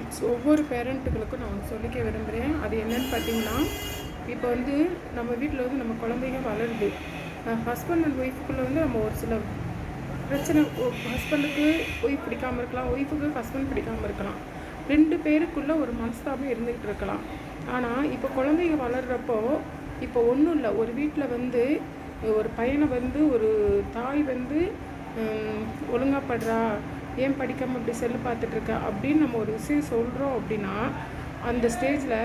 Tips ஒவ்வொரு பேரண்ட்டுகளுக்கும் நான் சொல்லிக்க விரும்புகிறேன் அது என்னன்னு பார்த்தீங்கன்னா இப்போ வந்து நம்ம வீட்டில் வந்து நம்ம குழந்தைங்க வளருது. ஹஸ்பண்ட் அண்ட் ஒய்ஃபுக்குள்ளே வந்து நம்ம ஒரு சில பிரச்சனை ஹஸ்பண்டுக்கு ஒய்ஃப் பிடிக்காமல் இருக்கலாம் ஒய்ஃபுக்கு ஹஸ்பண்ட் பிடிக்காமல் இருக்கலாம். ரெண்டு பேருக்குள்ளே ஒரு மனஸ்தாபம் இருந்துகிட்டு இருக்கலாம். ஆனால் இப்போ குழந்தைங்க வளர்கிறப்போ இப்போ ஒன்றும் இல்லை. ஒரு வீட்டில் வந்து ஒரு பையனை வந்து ஒரு தாய் வந்து ஒழுங்காப்படுறா ஏன் படிக்காமல் இப்படி செல்லு பார்த்துட்ருக்க அப்படின்னு நம்ம ஒரு விஷயம் சொல்கிறோம் அப்படின்னா அந்த ஸ்டேஜில்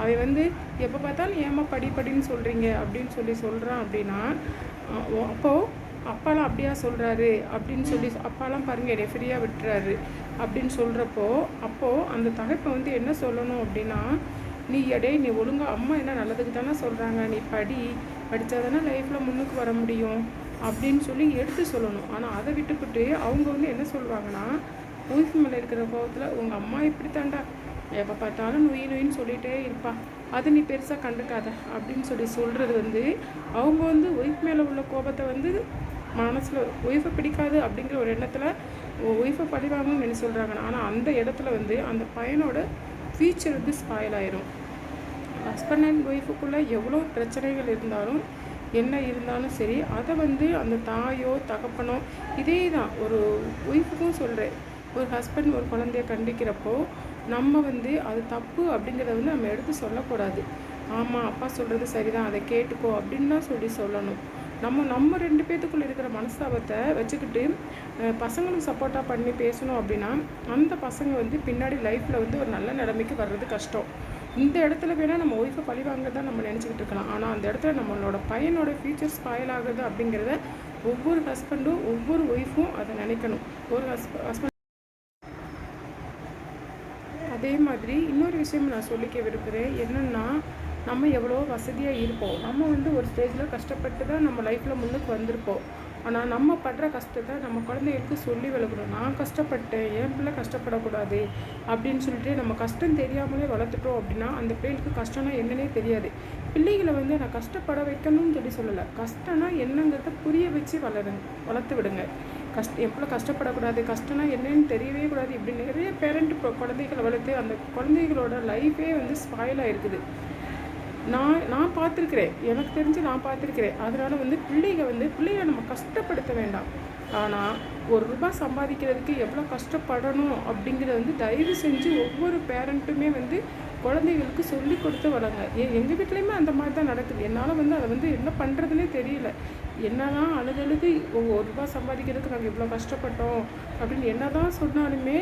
அவன் வந்து எப்போ பார்த்தாலும் ஏமா படி படின்னு சொல்கிறீங்க அப்படின்னு சொல்லி சொல்கிறான் அப்படின்னா அப்போது அப்பாலாம் அப்படியா சொல்கிறாரு அப்படின்னு சொல்லி அப்பாலாம் பாருங்க என்னை ஃப்ரீயாக விட்டுறாரு. அப்படின்னு சொல்கிறப்போ அப்போது அந்த தகப்பை வந்து என்ன சொல்லணும் அப்படின்னா நீ எடே நீ ஒழுங்கா அம்மா என்ன நல்லதுக்கு தானே சொல்கிறாங்க நீ படி படித்தா தானே லைஃப்பில் முன்னுக்கு வர முடியும். அப்படின்னு சொல்லி எடுத்து சொல்லணும். ஆனால் அதை விட்டுவிட்டு அவங்க வந்து என்ன சொல்லுவாங்கன்னா ஒய்ஃப் மேலே இருக்கிற கோபத்தில் உங்கள் அம்மா இப்படி தாண்டா எப்போ பார்த்தாலும் நொய் நொயின்னு சொல்லிகிட்டே இருப்பா. அது நீ பெருசாக கண்டுக்காத. அப்படின்னு சொல்லி சொல்கிறது வந்து அவங்க வந்து ஒய்ஃப் மேலே உள்ள கோபத்தை வந்து மனசில் ஒய்ஃபை பிடிக்காது அப்படிங்கிற ஒரு எண்ணத்தில் ஒய்ஃபை பழிவாங்கன்னு என்ன சொல்கிறாங்க ஆனால் அந்த இடத்துல வந்து அந்த பையனோட ஃபியூச்சர் வந்து ஸ்பாயில் ஆயிரும். ஹஸ்பண்ட் அண்ட் ஒய்ஃபுக்குள்ளே எவ்வளோ பிரச்சனைகள் இருந்தாலும் என்ன இருந்தாலும் சரி அதை வந்து அந்த தாயோ தகப்பனோ இதே தான். ஒரு ஒய்ஃபுக்கும் சொல்கிறேன் ஒரு ஹஸ்பண்ட் ஒரு குழந்தைய கண்டிக்கிறப்போ நம்ம வந்து அது தப்பு அப்படிங்கிறத வந்து நம்ம எடுத்து சொல்லக்கூடாது. ஆமாம் அப்பா சொல்கிறது சரிதான் அதை கேட்டுக்கோ அப்படின்னு தான் சொல்லி சொல்லணும். நம்ம நம்ம ரெண்டு பேத்துக்குள்ள இருக்கிற மனஸ்தாபத்தை வச்சுக்கிட்டு பசங்களுக்கு சப்போர்ட்டாக பண்ணி பேசணும் அப்படின்னா அந்த பசங்க வந்து பின்னாடி லைஃப்பில் வந்து ஒரு நல்ல நிலைமைக்கு வர்றது கஷ்டம். இந்த இடத்துல வேணால் நம்ம ஒய்ஃபை பழி வாங்க தான் நம்ம நினச்சிக்கிட்டு இருக்கலாம். ஆனால் அந்த இடத்துல நம்மளோட பையனோட ஃபியூச்சர் ஸ்பாயில் ஆகுது அப்படிங்கிறத ஒவ்வொரு ஹஸ்பண்டும் ஒவ்வொரு ஒய்ஃபும் அதை நினைக்கணும். ஒரு ஹஸ்ப ஹஸ்பண்ட் அதே மாதிரி இன்னொரு விஷயம் நான் சொல்லிக்க விரும்புகிறேன் என்னென்னா நம்ம எவ்வளோ வசதியாக இருப்போம். நம்ம வந்து ஒரு ஸ்டேஜில் கஷ்டப்பட்டு தான் நம்ம லைஃப்பில் முன்னுக்கு வந்திருப்போம். ஆனால் நம்ம படுற கஷ்டத்தை நம்ம குழந்தைகளுக்கு சொல்லி வளர்க்கணும். நான் கஷ்டப்பட்டேன் என் பிள்ளை கஷ்டப்படக்கூடாது அப்படின்னு சொல்லிட்டு நம்ம கஷ்டம் தெரியாமலே வளர்த்துட்டோம் அப்படின்னா அந்த பிள்ளைகளுக்கு கஷ்டம்னா என்னன்னே தெரியாது. பிள்ளைகளை வந்து நான் கஷ்டப்பட வைக்கணும்னு சொல்லி சொல்லலை. கஷ்டம்னா என்னங்கிறத புரிய வச்சு வளருங்க வளர்த்து விடுங்க. கஷ்ட எவ்வளோ கஷ்டப்படக்கூடாது கஷ்டம்னா என்னன்னு தெரியவே கூடாது இப்படி நிறைய பேரண்ட் இப்போ குழந்தைகளை வளர்த்து அந்த குழந்தைகளோட லைஃபே வந்து ஸ்பாயில் ஆகிருக்குது நான் நான் பார்த்துருக்குறேன். எனக்கு தெரிஞ்சு நான் பார்த்துருக்குறேன். அதனால் வந்து பிள்ளைங்க வந்து பிள்ளைகளை நம்ம கஷ்டப்படுத்த வேண்டாம். ஆனால் ஒரு ரூபாய் சம்பாதிக்கிறதுக்கு எவ்வளோ கஷ்டப்படணும் அப்படிங்கிறத வந்து தயவு செஞ்சு ஒவ்வொரு பேரண்ட்டுமே வந்து குழந்தைகளுக்கு சொல்லி கொடுத்து வளங்க ஏ எங்கள் வீட்லேயுமே அந்த மாதிரி தான் நடக்குது. என்னால் வந்து அதை வந்து என்ன பண்ணுறதுனே தெரியல. என்னதான் அழுதழுது ஒரு ரூபாய் சம்பாதிக்கிறதுக்கு நாங்கள் இவ்வளோ கஷ்டப்பட்டோம் அப்படின்னு என்ன தான் சொன்னாலுமே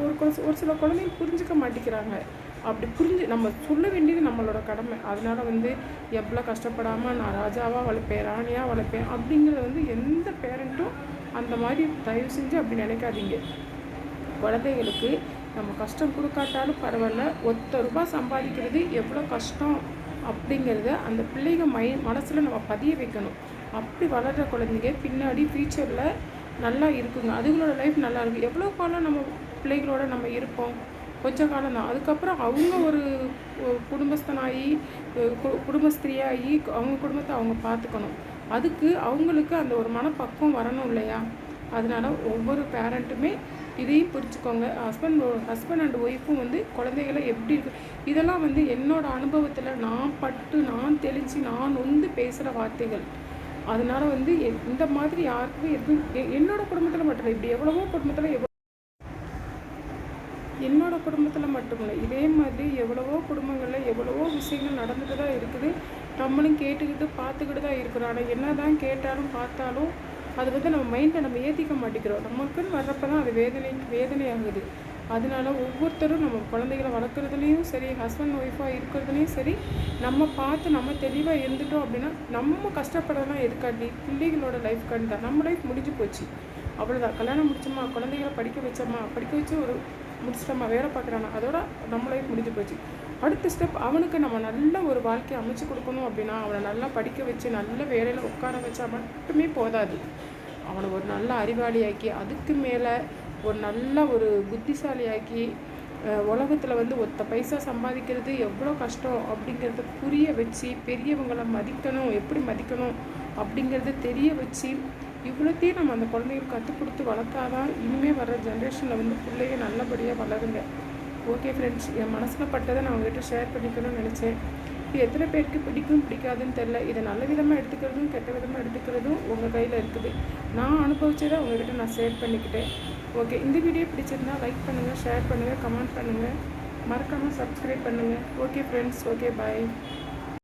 ஒரு ஒரு சில குழந்தைங்க புரிஞ்சுக்க மாட்டேங்கிறாங்க. அப்படி புரிஞ்சு நம்ம சொல்ல வேண்டியது நம்மளோட கடமை. அதனால் வந்து எவ்வளோ கஷ்டப்படாமல் நான் ராஜாவாக வளர்ப்பேன் ராணியாக வளர்ப்பேன் அப்படிங்கிறத வந்து எந்த பேரண்ட்டும் அந்த மாதிரி தயவு செஞ்சு அப்படி நினைக்காதீங்க. குழந்தைகளுக்கு நம்ம கஷ்டம் கொடுக்காட்டாலும் பரவாயில்ல. ஒத்த ரூபாய் சம்பாதிக்கிறது எவ்வளோ கஷ்டம் அப்படிங்கிறத அந்த பிள்ளைங்க மை மனசில் நம்ம பதிய வைக்கணும். அப்படி வளர்கிற குழந்தைங்க பின்னாடி ஃப்யூச்சரில் நல்லா இருக்குங்க. அதுங்களோட லைஃப் நல்லா இருக்கும். எவ்வளோ காலம் நம்ம பிள்ளைகளோட நம்ம இருப்போம்? கொஞ்ச காலம் தான் அதுக்கப்புறம் அவங்க ஒரு குடும்பஸ்தனாகி குடும்பஸ்திரியாகி அவங்க குடும்பத்தை அவங்க பார்த்துக்கணும். அதுக்கு அவங்களுக்கு அந்த ஒரு மனப்பக்குவம் வரணும் இல்லையா? அதனால ஒவ்வொரு பேரண்ட்டுமே இதையும் புரிச்சுக்கோங்க ஹஸ்பண்ட் ஹஸ்பண்ட் அண்ட் ஒய்ஃபும் வந்து குழந்தைகளை எப்படி இருக்கு இதெல்லாம் வந்து என்னோட அனுபவத்தில் நான் பட்டு நான் தெளித்து நான் வந்து பேசுகிற வார்த்தைகள். அதனால் வந்து இந்த மாதிரி யாருக்குமே எதுவும் என்னோடய என்னோட குடும்பத்தில் மட்டும் இப்படி எவ்வளவோ குடும்பத்தில் எவ்வளோ என்னோட குடும்பத்தில் மட்டுமில்லை இதே மாதிரி எவ்வளவோ குடும்பங்களில் எவ்வளவோ விஷயங்கள் நடந்துட்டு தான் இருக்குது. நம்மளும் கேட்டுக்கிட்டு பார்த்துக்கிட்டு தான் இருக்கிறோம். ஆனால் என்ன தான் கேட்டாலும் பார்த்தாலும் அது வந்து நம்ம மைண்டை நம்ம ஏற்றிக்க மாட்டேங்கிறோம். நமக்குன்னு வர்றப்ப தான் அது வேதனை வேதனையாகுது. அதனால ஒவ்வொருத்தரும் நம்ம குழந்தைகளை வளர்க்குறதுலேயும் சரி ஹஸ்பண்ட் ஒய்ஃபாக இருக்கிறதுலையும் சரி நம்ம பார்த்து நம்ம தெளிவாக இருந்துட்டோம் அப்படின்னா நம்ம கஷ்டப்படலாம் எதுக்காண்டி? பிள்ளைகளோட லைஃப் காண்டி தான் நம்ம லைஃப் முடிஞ்சு போச்சு. அவ்வளோதான் கல்யாணம் முடிச்சோமா? குழந்தைகளை படிக்க வச்சோமா? படிக்க வச்சு ஒரு முடிச்சிட்டோமா வேலை பார்க்குறானா அதோட நம்ம லைஃப் முடிஞ்சு போச்சு. அடுத்த ஸ்டெப் அவனுக்கு நம்ம நல்ல ஒரு வாழ்க்கையை அமைச்சு கொடுக்கணும் அப்படின்னா அவனை நல்லா படிக்க வச்சு நல்ல வேலையில் உட்கார வச்சா மட்டுமே போதாது. அவனை ஒரு நல்ல அறிவாளியாக்கி அதுக்கு மேலே ஒரு நல்ல ஒரு புத்திசாலியாக்கி உலகத்தில் வந்து ஒத்த பைசா சம்பாதிக்கிறது எவ்வளோ கஷ்டம் அப்படிங்கிறத புரிய வச்சு பெரியவங்களை மதிக்கணும் எப்படி மதிக்கணும் அப்படிங்கிறத தெரிய வச்சு இவ்வளோத்தையும் நம்ம அந்த குழந்தைங்களுக்கு கற்றுக் கொடுத்து வளர்த்தாதான் இனிமேல் வர்ற ஜென்ரேஷனில் வந்து பிள்ளைங்க நல்லபடியாக வளருங்க. ஓகே ஃப்ரெண்ட்ஸ் என் மனசில் பட்டதை நான் உங்ககிட்ட ஷேர் பண்ணிக்கணும்னு நினச்சேன். இது எத்தனை பேருக்கு பிடிக்கும் பிடிக்காதுன்னு தெரில இதை நல்ல விதமாக எடுத்துக்கிறதும் கெட்ட விதமாக எடுத்துக்கிறதும் உங்கள் கையில் இருக்குது. நான் அனுபவிச்சதை உங்ககிட்ட நான் ஷேர் பண்ணிக்கிட்டேன். ஓகே இந்த வீடியோ பிடிச்சிருந்தா லைக் பண்ணுங்கள் ஷேர் பண்ணுங்கள் கமெண்ட் பண்ணுங்கள் மறக்காமல் சப்ஸ்கிரைப் பண்ணுங்கள் ஓகே ஃப்ரெண்ட்ஸ் ஓகே பாய்